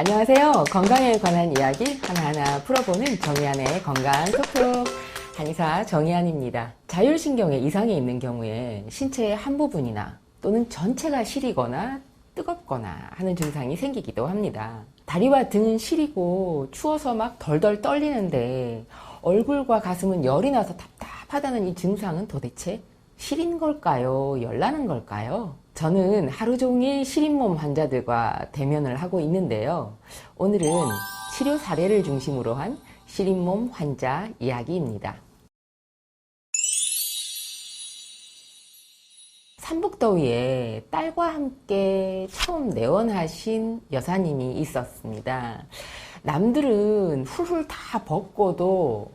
안녕하세요. 건강에 관한 이야기 하나하나 풀어보는 정의안의 건강 톡톡 한의사 정의안입니다. 자율신경에 이상이 있는 경우에 신체의 한 부분이나 또는 전체가 시리거나 뜨겁거나 하는 증상이 생기기도 합니다. 다리와 등은 시리고 추워서 막 덜덜 떨리는데 얼굴과 가슴은 열이 나서 답답하다는 이 증상은 도대체 시린 걸까요? 열나는 걸까요? 저는 하루 종일 시린 몸 환자들과 대면을 하고 있는데요. 오늘은 치료 사례를 중심으로 한 시린 몸 환자 이야기입니다. 삼복더위에 딸과 함께 처음 내원하신 여사님이 있었습니다. 남들은 훌훌 다 벗고도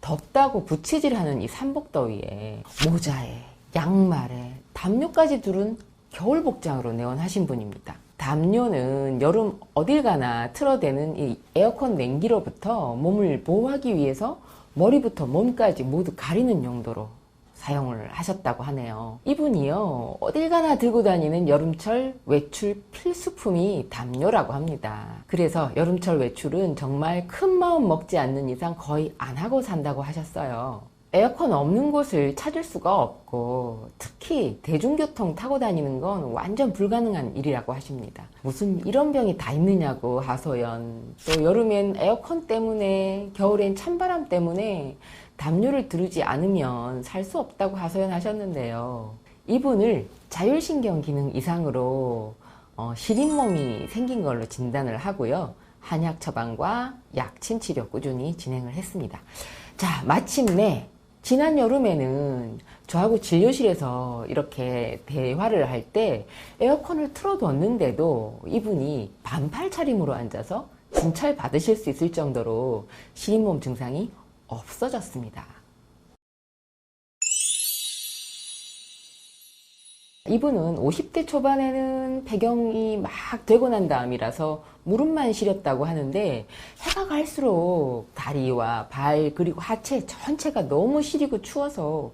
덥다고 부채질하는 이 삼복더위에 모자에 양말에 담요까지 두른 겨울 복장으로 내원하신 분입니다. 담요는 여름 어딜 가나 틀어대는 이 에어컨 냉기로부터 몸을 보호하기 위해서 머리부터 몸까지 모두 가리는 용도로 사용을 하셨다고 하네요. 이분이요, 어딜 가나 들고 다니는 여름철 외출 필수품이 담요라고 합니다. 그래서 여름철 외출은 정말 큰 마음 먹지 않는 이상 거의 안 하고 산다고 하셨어요. 에어컨 없는 곳을 찾을 수가 없고 특히 대중교통 타고 다니는 건 완전 불가능한 일이라고 하십니다. 무슨 이런 병이 다 있느냐고 하소연. 또 여름엔 에어컨 때문에 겨울엔 찬바람 때문에 담요를 두르지 않으면 살 수 없다고 하소연하셨는데요. 이분을 자율신경 기능 이상으로 어, 시린 몸이 생긴 걸로 진단을 하고요. 한약 처방과 약침 치료 꾸준히 진행을 했습니다. 자, 마침내 지난 여름에는 저하고 진료실에서 이렇게 대화를 할 때 에어컨을 틀어뒀는데도 이분이 반팔 차림으로 앉아서 진찰 받으실 수 있을 정도로 시린몸 증상이 없어졌습니다. 이분은 50대 초반에는 배경이 막 되고 난 다음이라서 무릎만 시렸다고 하는데 해가 갈수록 다리와 발 그리고 하체 전체가 너무 시리고 추워서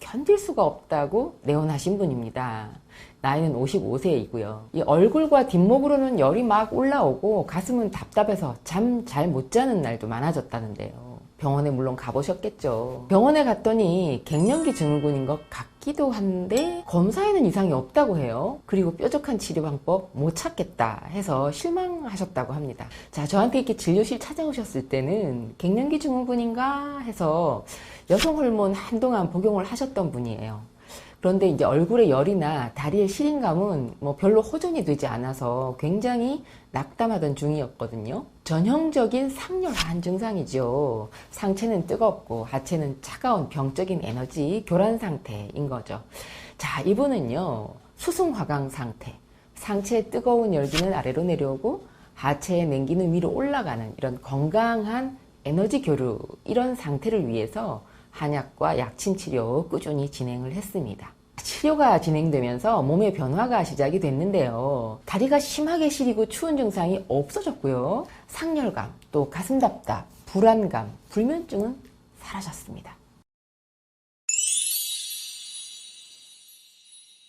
견딜 수가 없다고 내원하신 분입니다. 나이는 55세이고요. 이 얼굴과 뒷목으로는 열이 막 올라오고 가슴은 답답해서 잠 잘 못 자는 날도 많아졌다는데요. 병원에 물론 가보셨겠죠. 병원에 갔더니 갱년기 증후군인 것 같기도 한데 검사에는 이상이 없다고 해요. 그리고 뾰족한 치료 방법 못 찾겠다 해서 실망하셨다고 합니다. 자, 저한테 이렇게 진료실 찾아오셨을 때는 갱년기 증후군인가 해서 여성 호르몬 한동안 복용을 하셨던 분이에요. 그런데 이제 얼굴에 열이나 다리의 시린감은 뭐 별로 호전이 되지 않아서 굉장히 낙담하던 중이었거든요. 전형적인 상열한 증상이죠. 상체는 뜨겁고 하체는 차가운 병적인 에너지 교란 상태인 거죠. 자, 이분은요, 수승화강 상태. 상체의 뜨거운 열기는 아래로 내려오고 하체의 냉기는 위로 올라가는 이런 건강한 에너지 교류 이런 상태를 위해서 한약과 약침 치료 꾸준히 진행을 했습니다. 치료가 진행되면서 몸의 변화가 시작이 됐는데요. 다리가 심하게 시리고 추운 증상이 없어졌고요. 상열감, 또 가슴 답답, 불안감, 불면증은 사라졌습니다.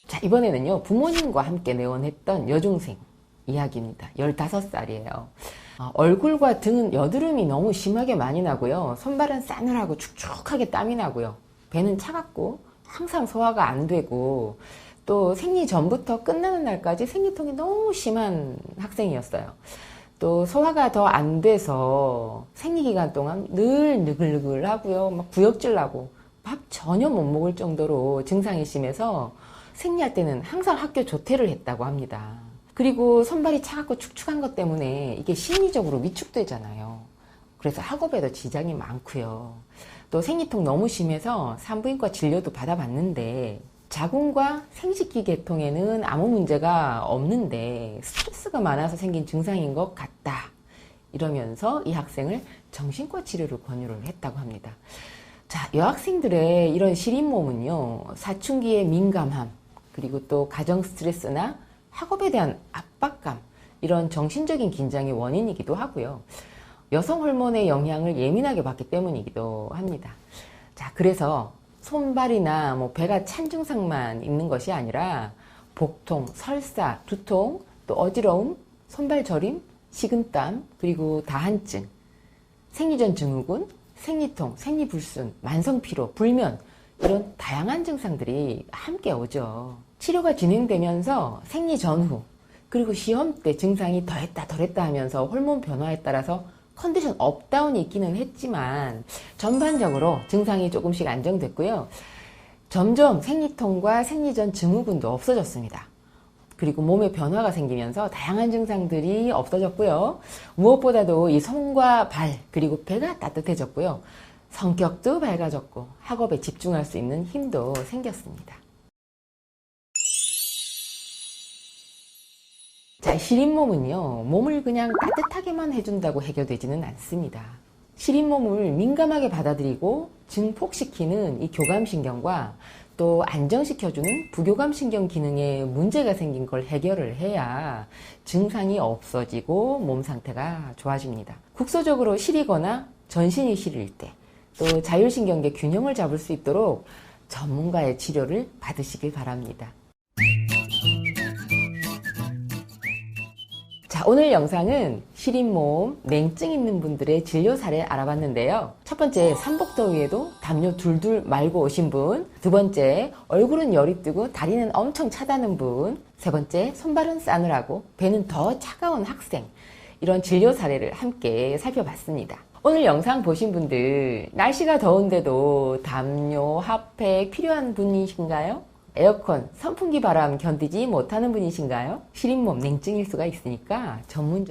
자, 이번에는요, 부모님과 함께 내원했던 여중생 이야기입니다. 15살이에요. 어, 얼굴과 등은 여드름이 너무 심하게 많이 나고요. 손발은 싸늘하고 축축하게 땀이 나고요. 배는 차갑고 항상 소화가 안 되고 또 생리 전부터 끝나는 날까지 생리통이 너무 심한 학생이었어요. 또 소화가 더 안 돼서 생리 기간 동안 늘 느글느글 하고요. 막 구역질 나고 밥 전혀 못 먹을 정도로 증상이 심해서 생리할 때는 항상 학교 조퇴를 했다고 합니다. 그리고 손발이 차갑고 축축한 것 때문에 이게 심리적으로 위축되잖아요. 그래서 학업에도 지장이 많고요. 또 생리통 너무 심해서 산부인과 진료도 받아봤는데 자궁과 생식기 계통에는 아무 문제가 없는데 스트레스가 많아서 생긴 증상인 것 같다. 이러면서 이 학생을 정신과 치료를 권유를 했다고 합니다. 자, 여학생들의 이런 시린 몸은요, 사춘기의 민감함, 그리고 또 가정 스트레스나 학업에 대한 압박감, 이런 정신적인 긴장의 원인이기도 하고요. 여성 호르몬의 영향을 예민하게 받기 때문이기도 합니다. 자, 그래서 손발이나 뭐 배가 찬 증상만 있는 것이 아니라 복통, 설사, 두통, 또 어지러움, 손발 저림, 식은땀, 그리고 다한증, 생리전 증후군, 생리통, 생리불순, 만성피로, 불면 이런 다양한 증상들이 함께 오죠. 치료가 진행되면서 생리 전후 그리고 시험 때 증상이 더했다 덜했다 하면서 호르몬 변화에 따라서 컨디션 업다운이 있기는 했지만 전반적으로 증상이 조금씩 안정됐고요. 점점 생리통과 생리전 증후군도 없어졌습니다. 그리고 몸에 변화가 생기면서 다양한 증상들이 없어졌고요. 무엇보다도 이 손과 발 그리고 배가 따뜻해졌고요. 성격도 밝아졌고 학업에 집중할 수 있는 힘도 생겼습니다. 자, 시린 몸은요, 몸을 그냥 따뜻하게만 해준다고 해결되지는 않습니다. 시린 몸을 민감하게 받아들이고 증폭시키는 이 교감신경과 또 안정시켜주는 부교감신경 기능에 문제가 생긴 걸 해결을 해야 증상이 없어지고 몸 상태가 좋아집니다. 국소적으로 시리거나 전신이 시릴 때, 또 자율신경계 균형을 잡을 수 있도록 전문가의 치료를 받으시길 바랍니다. 자, 오늘 영상은 시린 몸, 냉증 있는 분들의 진료 사례 알아봤는데요. 첫 번째, 삼복더위에도 담요 둘둘 말고 오신 분. 두 번째, 얼굴은 열이 뜨고 다리는 엄청 차다는 분. 세 번째, 손발은 싸늘하고 배는 더 차가운 학생. 이런 진료 사례를 함께 살펴봤습니다. 오늘 영상 보신 분들, 날씨가 더운데도 담요, 핫팩 필요한 분이신가요? 에어컨, 선풍기 바람 견디지 못하는 분이신가요? 시린몸 냉증일 수가 있으니까 전문적